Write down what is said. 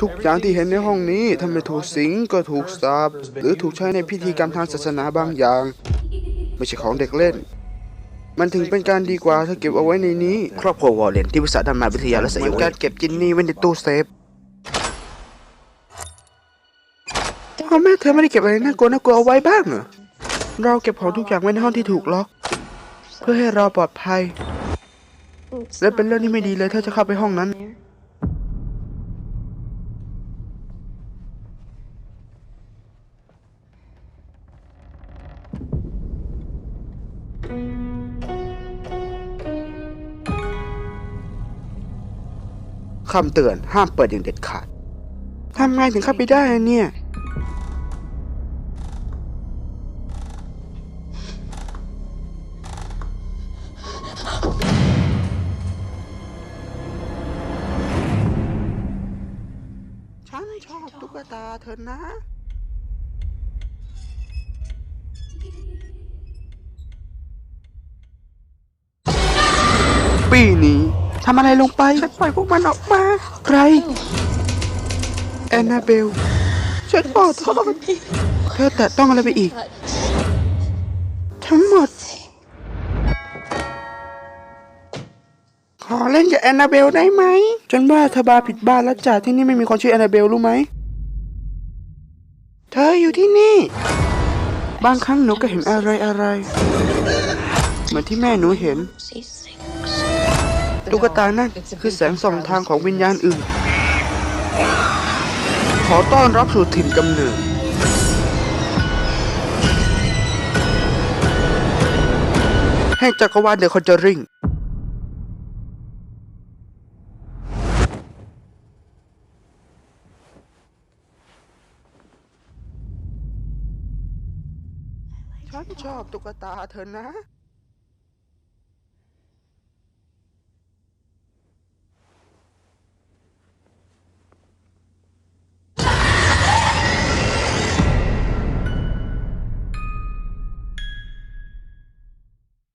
ทุกอย่างที่เห็นในห้องนี้ถ้าไม่ถูกสิงก็ถูกสาปหรือถูกใช้ในพิธีกรรมทางศาสนาบางอย่าง ไม่ใช่ของเด็กเล่น มันถึงเป็นการดีกว่าถ้าเก็บเอาไว้ในนี้ ครอบครัววอลเลนที่วิสาธรรมาวิทยาและสยองการเก็บจินนี่ไว้ในตู้เซฟพ่อแม่เธอไม่ได้เก็บอะไรน่ากลัวน่ากลัวเอาไว้บ้างเหรอเราเก็บของทุกอย่างไว้ในห้องที่ถูกล็อก เพื่อให้เราปลอดภัย และเป็นเรื่องที่ไม่ดีเลยถ้าจะเข้าไปห้องนั้น คำเตือนห้ามเปิดอย่างเด็ดขาด ทำไงถึงเข้าไปได้เนี่ย ฉันชอบตุ๊กตาเธอนะ ปีนี้ทำอะไรลงไป ฉันปล่อยพวกมันออกมา ใคร แอนนาเบล ฉันขอโทษเธอแต่ต้องอะไรไปอีก ทั้งหมด ขอเล่นกับแอนนาเบลได้ไหม ฉันว่าเธอบาผิดบ้านแล้วจ่าที่นี่ไม่มีคนชื่อแอนนาเบลรู้ไหม เธออยู่ที่นี่ บางครั้งหนูก็เห็นอะไรอะไร เหมือนที่แม่หนูเห็น ตุ๊กตานั่นคือแสงส่องทางของวิญญาณอื่น ขอต้อนรับสู่ถิ่นกำเนิดให้จักรวาลเดอะคอนเจอริงฉันชอบตุ๊กตาเธอนะ